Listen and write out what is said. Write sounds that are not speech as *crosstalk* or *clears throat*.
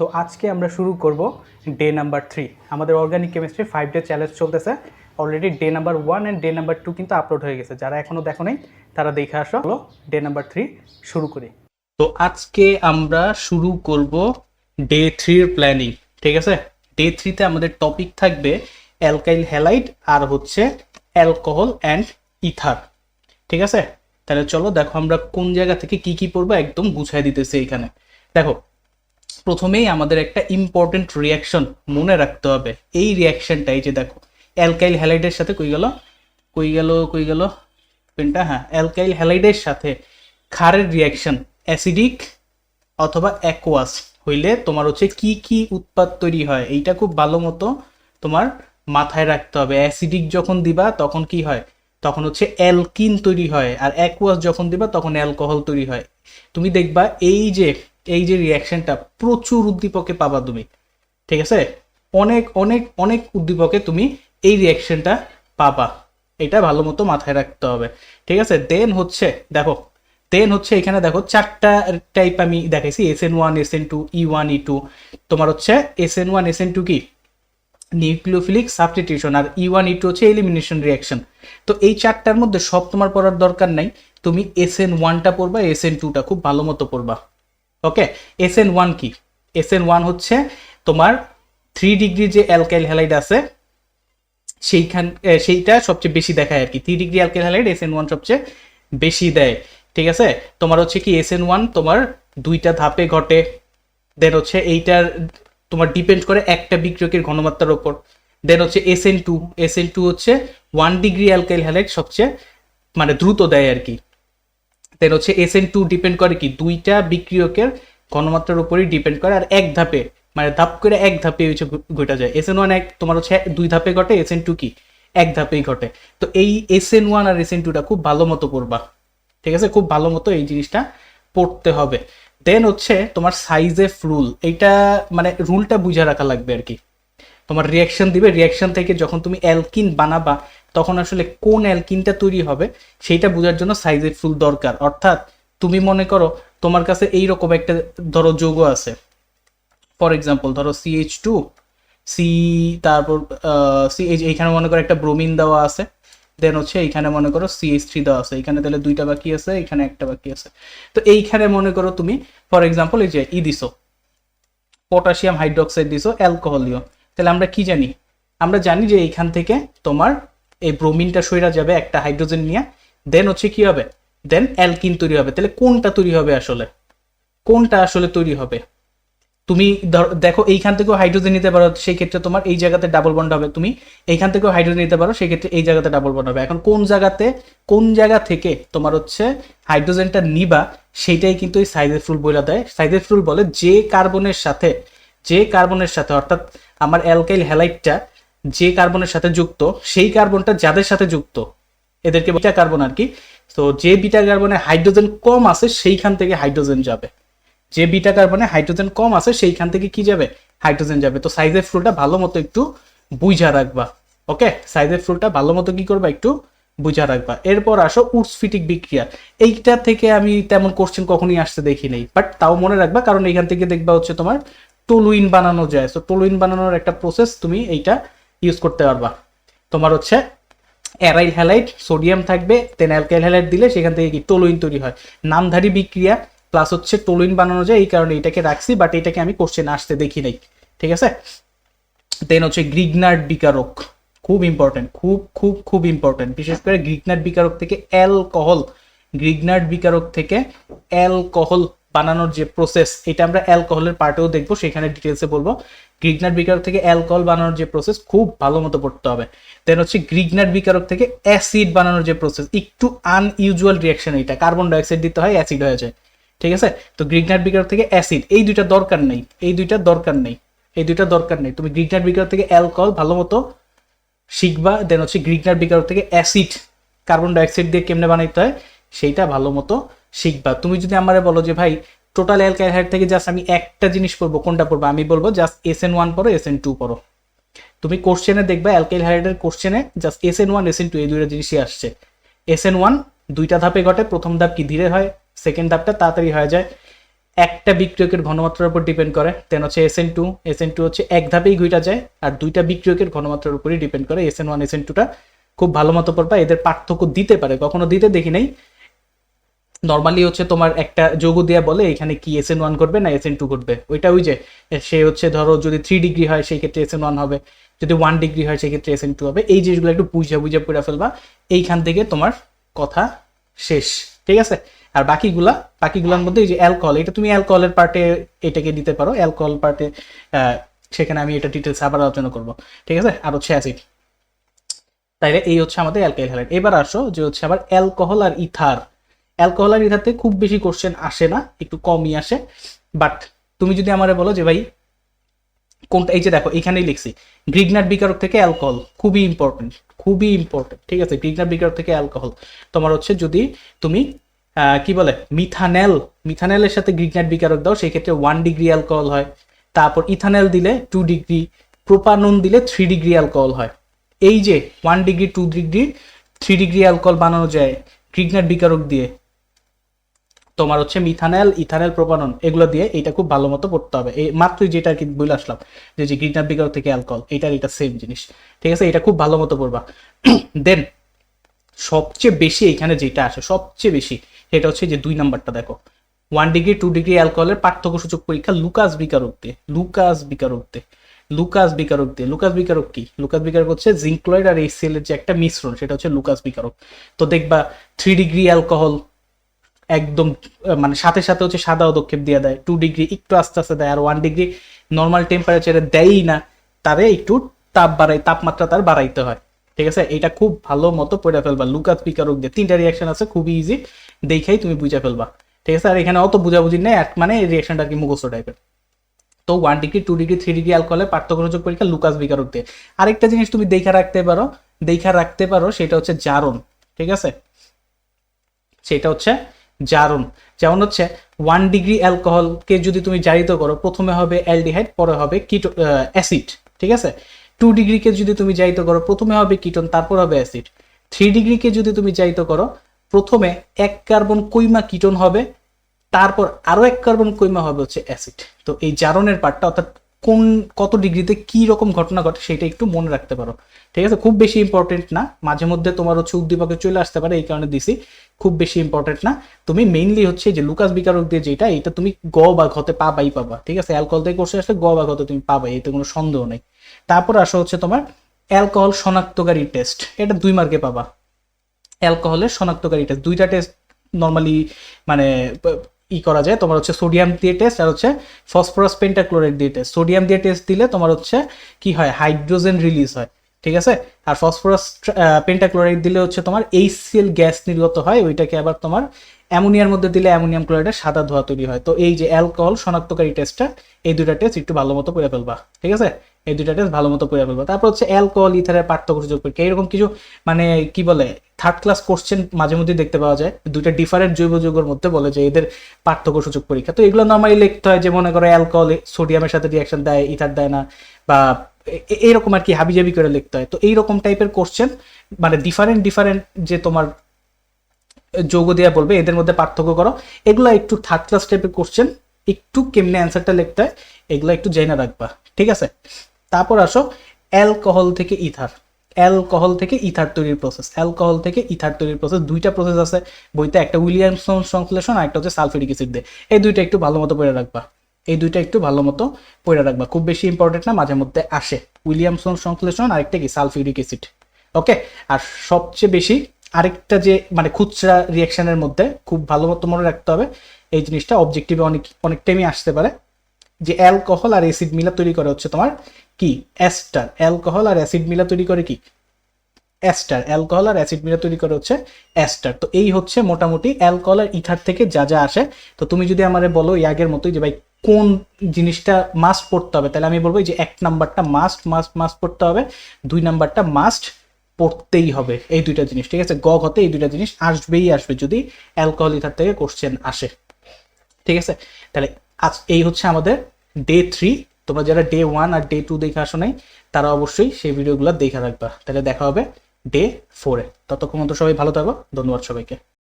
তো আজকে আমরা শুরু করব ডে নাম্বার থ্রি। আমাদের organic chemistry five day challenge চলতেছে। Already day number one and day number two কিন্তু আপলোড হয়ে গেছে। যারা এখনও দেখো নাই, তারা দেখে আসো। হলো ডে নাম্বার থ্রি শুরু করি। তো আজকে আমরা শুরু করব ডে থ্রির প্ল্যানিং ঠিক আছে? ডে থ্রিতে আমাদের টপিক থাকবে অ্যালকাইল হ্যালাইড আর হচ্ছে অ্যালকোহল অ্যান্ড ইথার ঠিক আছে? তাহলে চলো, দেখো আমরা কোন জায়গা থেকে কি কি পড়ব একদম গুছাই দিতেছি এখানে। দেখো প্রথমেই আমাদের একটা ইম্পর্টেন্ট রিয়াকশন মনে রাখতে হবে। এই রিয়াকশনটা এই যে দেখো অ্যালকাইল হ্যালাইডের সাথে কই গেল? কই গেল কই গেল? পেনটা হ্যাঁ অ্যালকাইল হ্যালাইডের সাথে ক্ষারের রিয়াকশন অ্যাসিডিক অথবা অ্যাকোয়াস হইলে তোমার হচ্ছে কি কি উৎপাদ তৈরি হয়, এইটা খুব ভালো মতো তোমার মাথায় রাখতে হবে। অ্যাসিডিক যখন দিবা তখন কি হয়? তখন হচ্ছে অ্যালকিন তৈরি হয়, আর অ্যাকোয়াস যখন দিবা তখন অ্যালকোহল তৈরি হয়। তুমি দেখবা এই যে এই যে রিয়াকশনটা প্রচুর উদ্দীপকে পাবা তুমি, ঠিক আছে? অনেক অনেক অনেক উদ্দীপকে তুমি এই রিয়াকশনটা পাবা। এটা ভালো মতো মাথায় রাখতে হবে, ঠিক আছে? দেন হচ্ছে, দেখো দেন হচ্ছে এখানে দেখো চারটা টাইপ আমি দেখাইছি S N one S N two E one E two তোমার হচ্ছে S N one S N two কি? নিউক্লিওফিলিক সাবস্টিটিউশন আর ই ওয়ান ই টু হচ্ছে এলিমিনেশন রিয়াকশন তো এই চারটার মধ্যে সব তোমার পড়ার দরকার নাই, তুমি এস এন ওয়ানটা পড়বা এস এন টুটা খুব ভালো মতো পড়বা। ওকে এস এন ওয়ান কি? এস এন ওয়ান হচ্ছে তোমার থ্রি ডিগ্রি যে অ্যালকাইল হ্যালাইড আছে, সেইখান সেইটা সবচেয়ে বেশি দেখায় আর কি three degree alkyl halide S N one সবচেয়ে বেশি দেয়, ঠিক আছে? তোমার হচ্ছে কি এস এন ওয়ান তোমার দুইটা ধাপে ঘটে দেন হচ্ছে এইটার, তোমার ডিপেন্ড করে একটা বিক্রিয়কের ঘনমাত্রার ওপর। দেন হচ্ছে S N two S N two হচ্ছে ওয়ান ডিগ্রি অ্যালকাইল হ্যালাইড সবচেয়ে মানে দ্রুত দেয় আর কি দেন হচ্ছে এস এন টু ডিপেন্ড করে কি? দুইটা বিক্রিয়কের ঘনমাত্রার উপরই ডিপেন্ড করে আর এক ধাপে মানে ধাপ করে এক ধাপে হচ্ছে ঘটা যায়। এস এন ওয়ান এক, তোমার হচ্ছে দুই ধাপে ঘটে এস এন টু কি? এক ধাপেই ঘটে। তো এই এস এন ওয়ান আর এস এন টুটা খুব ভালো মতো পড়বা ঠিক আছে? খুব ভালো মতো এই জিনিসটা পড়তে হবে। দেন হচ্ছে তোমার সাইজেফ রুল এইটা মানে রুলটা বুঝে রাখা লাগবে আর কি। তোমার রিয়াকশন দিবে। রিয়াকশন থেকে যখন তুমি অ্যালকিন বানাবা তখন আসলে কোন অ্যালকিনটা তৈরি হবে সেইটা বোঝার জন্য সাইজের ফুল দরকার। অর্থাৎ তুমি মনে করো তোমার কাছে এইরকম একটা, ধরো যৌগ আছে। ফর এক্সাম্পল ধরো সিএইচ টু সি তারপর সিএইচ এইখানে মনে করো একটা ব্রোমিন দেওয়া আছে। দেন হচ্ছে এইখানে মনে করো সিএইচ থ্রি দেওয়া আছে। এখানে তাহলে দুইটা বাকি আছে, এখানে একটা বাকি আছে। তো এইখানে মনে করো তুমি ফর এক্সাম্পল এই যে ই দিছো পটাশিয়াম হাইড্রোক্সাইড দিছো অ্যালকোহল দিও। তাহলে আমরা কি জানি? আমরা জানি যে এইখান থেকে তোমার এই ব্রোমিনটা সইরা যাবে একটা হাইড্রোজেন নিয়ে দেন হচ্ছে কি হবে? দেন অ্যালকিন তৈরি হবে। তাহলে কোনটা তৈরি হবে আসলে? কোনটা আসলে তৈরি হবে? তুমি দেখো এইখান থেকেও হাইড্রোজেন নিতে পারো সেই ক্ষেত্রে তোমার এই জায়গাতে ডাবল বন্ড হবে। তুমি এইখান থেকেও হাইড্রোজেন নিতে পারো সেই ক্ষেত্রে এই জায়গাতে ডাবল বন্ড হবে। এখন কোন জায়গাতে, কোন জায়গা থেকে তোমার হচ্ছে হাইড্রোজেনটা নিবা, সেইটাই কিন্তু এই সাইজের ফ্রুল বলে দেয়। সাইজের ফুল বলে যে কার্বনের সাথে, যে কার্বনের সাথে, অর্থাৎ আমার অ্যালকাইল হ্যালাইটটা যে কার্বনের সাথে যুক্ত, সেই কার্বনটা যাদের সাথে যুক্ত, এদেরকে বিটা কার্বন আর কি। তো যে বিটা কার্বনে হাইড্রোজেন কম আছে, সেইখান থেকে হাইড্রোজেন যাবে। যে বিটা কার্বনে হাইড্রোজেন কম আছে, সেইখান থেকে কি যাবে? হাইড্রোজেন যাবে। তো সাইজের ফ্লুটা ভালো মতো একটু বুঝা রাখবা ওকে সাইজের ফ্লুটা ভালো মতো কি করবা? একটু বুঝা রাখবা। এরপর আসো উৎসফিটিক বিক্রিয়া। এইটা থেকে আমি তেমন কোশ্চেন কখনই আসতে দেখি নাই বাট তাও মনে রাখবা, কারণ এখান থেকে দেখবা হচ্ছে তোমার টুলুইন বানানো যায়। তো টুলুইন বানানোর একটা প্রসেস তুমি এইটা ইউজ করতে পারবা। তোমার হচ্ছে অ্যারাইল হ্যালাইড সোডিয়াম থাকবে দেন অ্যালকাইল হ্যালাইড দিলে সেখান থেকে কি? টোলুইন তৈরি হয়। নামধারী বিক্রিয়া প্লাস হচ্ছে টোলুইন বানানো যায়, এই কারণে এটাকে রাখছি বাট এটাকে আমি কোশ্চেন আসতে দেখি নাই। ঠিক আছে? দেন হচ্ছে গ্রিগনার্ড বিকারক। খুব ইম্পর্টেন্ট খুব খুব খুব ইম্পর্টেন্ট বিশেষ করে গ্রিগনার্ড বিকারক থেকে অ্যালকোহল গ্রিগনার্ড বিকারক থেকে অ্যালকোহল বানানোর যে প্রসেস এটা আমরা অ্যালকোহলের পার্টেও দেখব, সেখানে ডিটেলসে বলব। গ্রিগনার্ড বিকারক থেকে অ্যালকোহল বানানোর যে প্রসেস খুব ভালো মতো পড়তে হবে। দেন হচ্ছে গ্রিগনার্ড বিকারক থেকে অ্যাসিড বানানোর যে প্রসেস একটু আনইউজুয়াল রিয়াকশন এটা কার্বন ডাইঅক্সাইড দিতে হয় অ্যাসিড হয়ে যায়। ঠিক আছে? তো গ্রিগনার্ড বিকারক থেকে অ্যাসিড এই দুইটা দরকার নেই। এই দুইটা দরকার নেই। এই দুইটা দরকার নেই। তুমি গ্রিগনার বিকারক থেকে অ্যালকোহল ভালো মতো শিখবা দেন হচ্ছে গ্রিগনার বিকারক থেকে অ্যাসিড কার্বন ডাইঅক্সাইড দিয়ে কেমনে বানাইতে হয়, সেইটা ভালো মতো শিখবা। তুমি যদি আমারে বলো যে, ভাই টোটাল অ্যালকাইল হাইড থেকে জাস্ট আমি একটা জিনিস পড়ব, কোনটা পড়ব? আমি বলব জাস্ট এস এন ওয়ান পড়ো এস এন টু পড়ো। তুমি কোশ্চেনে দেখবা অ্যালকাইল হাইডের কোশ্চেনে just S N one S N two এই দুইটা জিনিসই আসছে। এস এন ওয়ান দুইটা ধাপে ঘটে, প্রথম ধাপ কি ধীরে হয় সেকেন্ড ধাপটা তাড়াতাড়ি হয়ে যায়। একটা বিক্রিয়কের ঘনমাত্রার উপর ডিপেন্ড করে দেন হচ্ছে S N two S N two হচ্ছে এক ধাপেই ঘুইটা যায়, আর দুইটা বিক্রিয়কের ঘনমাত্রার উপরই ডিপেন্ড করে S N one S N টুটা খুব ভালো মতো পড়বা, এদের পার্থক্য দিতে পারে, কখনো দিতে দেখি নাই। নর্মালি হচ্ছে তোমার একটা যোগ দেওয়া বলে, এখানে কি এস এন ওয়ান করবে না এস এন টু করবে ওইটা ওই যে, সে হচ্ছে ধরো যদি থ্রি ডিগ্রি হয়, সেই ক্ষেত্রে এস এন ওয়ান হবে। যদি ওয়ান ডিগ্রি হয়, সেই ক্ষেত্রে এস এন টু হবে। এই জিনিসগুলো একটু বুঝে বুঝে পড়ে ফেলবা। এইখান থেকে তোমার কথা শেষ। ঠিক আছে? আর বাকিগুলা, বাকিগুলোর মধ্যে এই যে অ্যালকোহল এটা তুমি অ্যালকোহলের পার্টে এটাকে দিতে পারো। অ্যালকোহল পার্টে সেখানে আমি এটা ডিটেলস আবার আলোচনা করব। ঠিক আছে? আর হচ্ছে অ্যাসিড তাইলে এই হচ্ছে আমাদের অ্যালকাইল হ্যালাইড এবার আসো যে হচ্ছে আবার অ্যালকোহল আর ইথার অ্যালকোহল আর ইথারতে খুব বেশি কোশ্চেন আসে না, একটু কমই আসে। বাট তুমি যদি আমারে বলো যে ভাই, কোনটা, এই যে দেখো, এখানেই লিখছি গ্রিগনার বিকারক থেকে অ্যালকোহল, খুবই ইম্পর্টেন্ট খুবই ইম্পর্টেন্ট ঠিক আছে? গ্রিগনার বিকারক থেকে অ্যালকোহল। তোমার হচ্ছে যদি তুমি কি বলে মিথানেল মিথানেলের সাথে গ্রিগনার বিকারক দাও, সেই ক্ষেত্রে ওয়ান ডিগ্রি অ্যালকোহল হয়। তারপর ইথানেল দিলে টু ডিগ্রি প্রোপানন দিলে থ্রি ডিগ্রি অ্যালকোহল হয়। এই যে one degree two degree three degree alcohol বানানো যায় গ্রিগনার বিকারক দিয়ে তোমার হচ্ছে মিথানেল ইথানেল প্রোপানন এগুলো দিয়ে এটা খুব ভালো মতো পড়তে হবে। এই মাত্রই যেটা আর কি বলে আসলাম, যে যে গ্রিগনার বিকারক থেকে অ্যালকোহল এটার এটা সেম জিনিস। ঠিক আছে? এটা খুব ভালো মতো পড়বা দেন *clears throat* সবচেয়ে বেশি এখানে যেটা আসে সবচেয়ে বেশি, সেটা হচ্ছে যে দুই নাম্বারটা দেখো। ওয়ান ডিগ্রি টু ডিগ্রি অ্যালকোহলের পার্থক্য সূচক পরীক্ষা লুকাস বিকারক দিয়ে। লুকাস বিকারক দিয়ে। লুকাস বিকারক দিয়ে। লুকাস বিকারক কি? লুকাস বিকারক হচ্ছে জিঙ্ক্লয়েড আর এইচসিএল এর যে একটা মিশ্রণ, সেটা হচ্ছে লুকাস বিকারক তো দেখবা থ্রি ডিগ্রি অ্যালকোহল একদম মানে সাথে সাথে হচ্ছে সাদা পদক্ষেপ দিয়ে দেয়। টু ডিগ্রি একটু আস্তে আস্তে দেয়, আর ওয়ান ডিগ্রি নর্মাল টেম্পারেচারে দেয়ই না। তারে একটু তাপ বাড়াই তাপমাত্রা তার বাড়াইতে হয়। ঠিক আছে? এটা খুব ভালো মতো পড়ে ফেলবা। লুকাস বিকারক দিয়ে তিনটা রিয়াকশন আছে, খুবই ইজি দেখেই তুমি বুঝে ফেলবা। ঠিক আছে? আর এখানে অত বুঝাবুঝি নেই, এক মানে রিয়াকশনটা কি মুখস্থ টাইপের তো one degree two degree three degree অ্যালকোহলের পার্থক্য সূচক পরীক্ষা লুকাস বিকারক দিয়ে। আরেকটা জিনিস তুমি দেখা রাখতে পারো, দেখা রাখতে পারো, সেটা হচ্ছে জারণ। ঠিক আছে? সেটা হচ্ছে জারণ। যেমন হচ্ছে ওয়ান ডিগ্রি অ্যালকোহলকে যদি তুমি জারিত করো, প্রথমে হবে অ্যালডিহাইড পরে হবে কিটো অ্যাসিড ঠিক আছে? টু ডিগ্রিকে যদি তুমি জারিত করো, প্রথমে হবে কিটন তারপর হবে অ্যাসিড থ্রি ডিগ্রিকে যদি তুমি জারিত করো, প্রথমে এক কার্বন কৈমা কিটোন হবে, তারপর আরও এক কার্বন কৈমা হবে হচ্ছে অ্যাসিড তো এই জারণের পার্টটা অর্থাৎ কোন কত ডিগ্রিতে কি রকম ঘটনা ঘটে সেটা একটু মনে রাখতে পারো। ঠিক আছে? খুব বেশি ইম্পর্টেন্ট না। মাঝে মধ্যে তোমার হচ্ছে উদ্দীপকে চলে আসতে পারে, এই কারণে দিছি। খুব বেশি ইম্পর্টেন্ট না। তুমি মেইনলি হচ্ছে যে লুকাস বিকারক দিয়ে যেটা, এটা তুমি গ বা ঘতে পাবাই পাবা। ঠিক আছে? অ্যালকোহল থেকে কোর্সে আসলে গ বা ঘতে তুমি পাবাই এতে কোনো সন্দেহ নেই। তারপর আসো হচ্ছে তোমার অ্যালকোহল শনাক্তকারী টেস্ট এটা দুই মার্কে পাবা। অ্যালকোহলের শনাক্তকারী টেস্ট দুইটা টেস্ট নর্মালি মানে ই করা যায়। তোমার হচ্ছে সোডিয়াম দিয়ে টেস্ট আর হচ্ছে ফসফরাস পেন্টাক্লোরাইড দিয়ে টেস্ট সোডিয়াম দিয়ে টেস্ট দিলে তোমার হচ্ছে কি হয়? হাইড্রোজেন রিলিজ হয়। ঠিক আছে? আর ফসফরাস পেন্টাক্লোরাইড দিলে হচ্ছে তোমার এইচসিএল গ্যাস নির্গত হয়। ওইটাকে আবার তোমার অ্যামোনিয়ার মধ্যে দিলে অ্যামোনিয়াম ক্লোরাইডের সাদা ধোয়া তৈরি হয়। তো এই যে অ্যালকোহল শনাক্তকারী টেস্টটা এই দুইটা টেস্ট একটু ভালো মতো করে ফেলবা। ঠিক আছে? এই দুইটা টেস্ট ভালো মতো করে ফেলবা। তারপর হচ্ছে অ্যালকোহল ইথারের পার্থক্য সূচক পরীক্ষা এরকম কিছু মানে কি বলে থার্ড ক্লাস কোশ্চেন মাঝে মধ্যে দেখতে পাওয়া যায়। দুইটা ডিফারেন্ট জৈব যৌগের মধ্যে বলে যে এদের পার্থক্য সূচক পরীক্ষা। তো এগুলো নর্মালি লিখতে হয় যে মনে করো অ্যালকোহল সোডিয়ামের সাথে রিয়াকশন দেয় ইথার দেয় না, বা এইরকম আর কি হাবিজাবি করে লিখতে হয়। তো এইরকম টাইপের কোশ্চেন মানে ডিফারেন্ট ডিফারেন্ট যে তোমার যোগ দেওয়া বলবে, এদের মধ্যে পার্থক্য করো। এগুলো একটু থার্ড ক্লাস টাইপের কোশ্চেন একটু কেমনে অ্যান্সারটা লিখতে হয়, এগুলো একটু জেনে রাখবা। ঠিক আছে? তারপর আসো, অ্যালকোহল থেকে ইথার। অ্যালকোহল থেকে ইথার তৈরির প্রসেস অ্যালকোহল থেকে ইথার তৈরির প্রসেস দুইটা প্রসেস আছে। বইতে একটা উইলিয়ামসন সংশ্লেষণ আর একটা হচ্ছে সালফিউরিক অ্যাসিড দিয়ে। এই দুইটা একটু ভালো মতো পড়ে রাখবা। এই দুইটা একটু ভালো মতো পড়ে রাখবা। খুব বেশি ইম্পর্টেন্ট না, মাঝে মধ্যে আসে। উইলিয়ামসন সংশ্লেষণ, আরেকটা কি? Sulphuric acid. ওকে? আর সবচেয়ে বেশি আরেকটা যে মানে খুচরা রিয়াকশনের মধ্যে খুব ভালো মতো মনে রাখতে হবে, এই জিনিসটা অবজেক্টিভে অনেক অনেক টাইমই আসতে পারে। যে অ্যালকোহল আর অ্যাসিড মিলা তৈরি করে হচ্ছে তোমার কি? অ্যাস্টার অ্যালকোহল আর অ্যাসিড মিলা তৈরি করে কি? অ্যাস্টার অ্যালকোহল আর অ্যাসিড মিলা তৈরি করে হচ্ছে অ্যাস্টার তো এই হচ্ছে মোটামুটি অ্যালকোহল আর ইথার থেকে যা যা আসে। তো তুমি যদি আমারে বলো এই আগের মতোই যে ভাই কোন জিনিসটা মাস্ট পড়তে হবে, তাহলে আমি বলব যে এক নাম্বারটা মাস্ট মাস্ট মাস্ট পড়তে হবে, দুই নাম্বারটা মাস্ট পড়তেই হবে এই দুইটা জিনিস, ঠিক আছে? গ ঘতে এই দুইটা জিনিস আসবেই আসবে যদি অ্যালকোহল ইথার থেকে কোশ্চেন আসে, ঠিক আছে? তাহলে আজ এই হচ্ছে আমাদের ডে থ্রি তোমরা যারা ডে ওয়ান আর ডে টু দেখে আসো নাই, তারা অবশ্যই সেই ভিডিওগুলো দেখে রাখবা। তাহলে দেখা হবে ডে ফোরে ততক্ষণ তো সবাই ভালো থাকো। ধন্যবাদ সবাইকে।